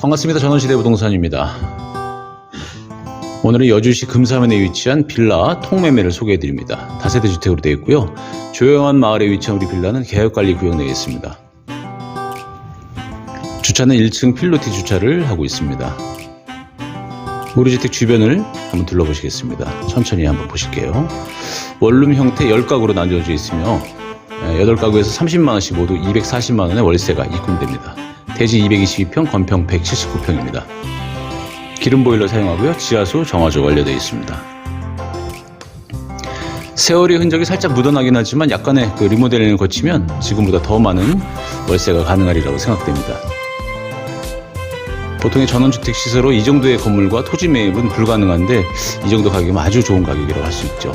반갑습니다. 전원시대 부동산입니다. 오늘은 여주시 금사면에 위치한 빌라 통매매를 소개해 드립니다. 다세대 주택으로 되어 있고요. 조용한 마을에 위치한 우리 빌라는 계획관리 구역 내에 있습니다. 주차는 1층 필로티 주차를 하고 있습니다. 우리 주택 주변을 한번 둘러보시겠습니다. 천천히 한번 보실게요. 원룸 형태 10가구로 나뉘어져 있으며 8가구에서 30만원씩 모두 240만원의 월세가 입금됩니다. 대지 222평, 건평 179평입니다. 기름 보일러 사용하고요. 지하수 정화조 완료되어 있습니다. 세월의 흔적이 살짝 묻어나긴 하지만 약간의 그 리모델링을 거치면 지금보다 더 많은 월세가 가능하리라고 생각됩니다. 보통의 전원주택 시세로 이 정도의 건물과 토지 매입은 불가능한데 이 정도 가격이면 아주 좋은 가격이라고 할 수 있죠.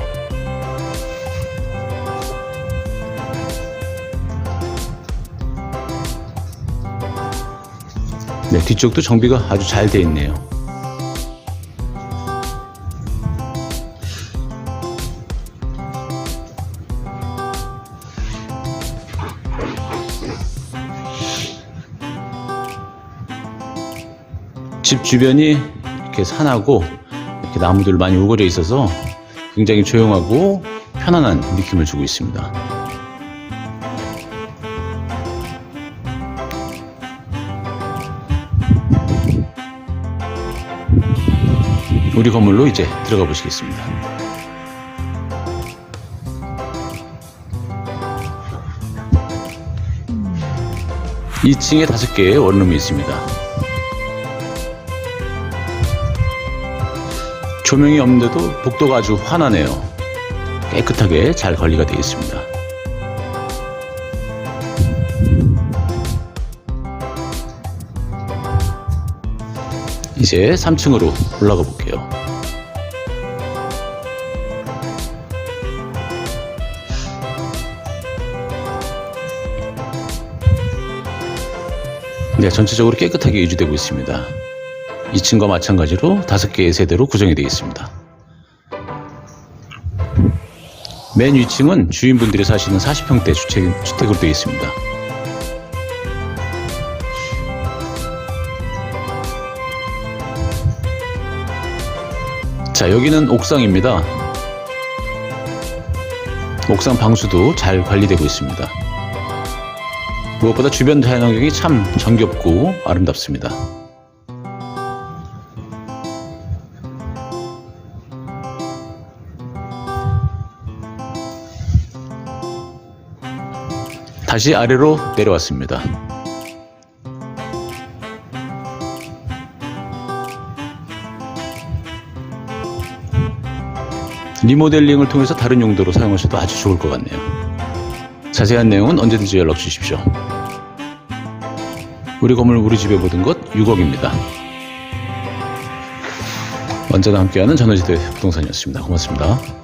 네, 뒤쪽도 정비가 아주 잘돼 있네요. 집 주변이 이렇게 산하고 이렇게 나무들 많이 우거져 있어서 굉장히 조용하고 편안한 느낌을 주고 있습니다. 우리 건물로 이제 들어가 보시겠습니다. 2층에 다섯 개의 원룸이 있습니다. 조명이 없는데도 복도가 아주 환하네요. 깨끗하게 잘 관리가 되어 있습니다. 이제 3층으로 올라가 볼게요. 네, 전체적으로 깨끗하게 유지되고 있습니다. 2층과 마찬가지로 5개의 세대로 구성이 되어 있습니다. 맨 위층은 주인분들이 사시는 40평대 주택, 주택으로 되어 있습니다. 자, 여기는 옥상입니다. 옥상 방수도 잘 관리되고 있습니다. 무엇보다 주변 자연환경이 참 정겹고 아름답습니다. 다시 아래로 내려왔습니다. 리모델링을 통해서 다른 용도로 사용하셔도 아주 좋을 것 같네요. 자세한 내용은 언제든지 연락 주십시오. 우리 건물 우리 집에 모든 것 6억입니다. 언제나 함께하는 전원지대 부동산이었습니다. 고맙습니다.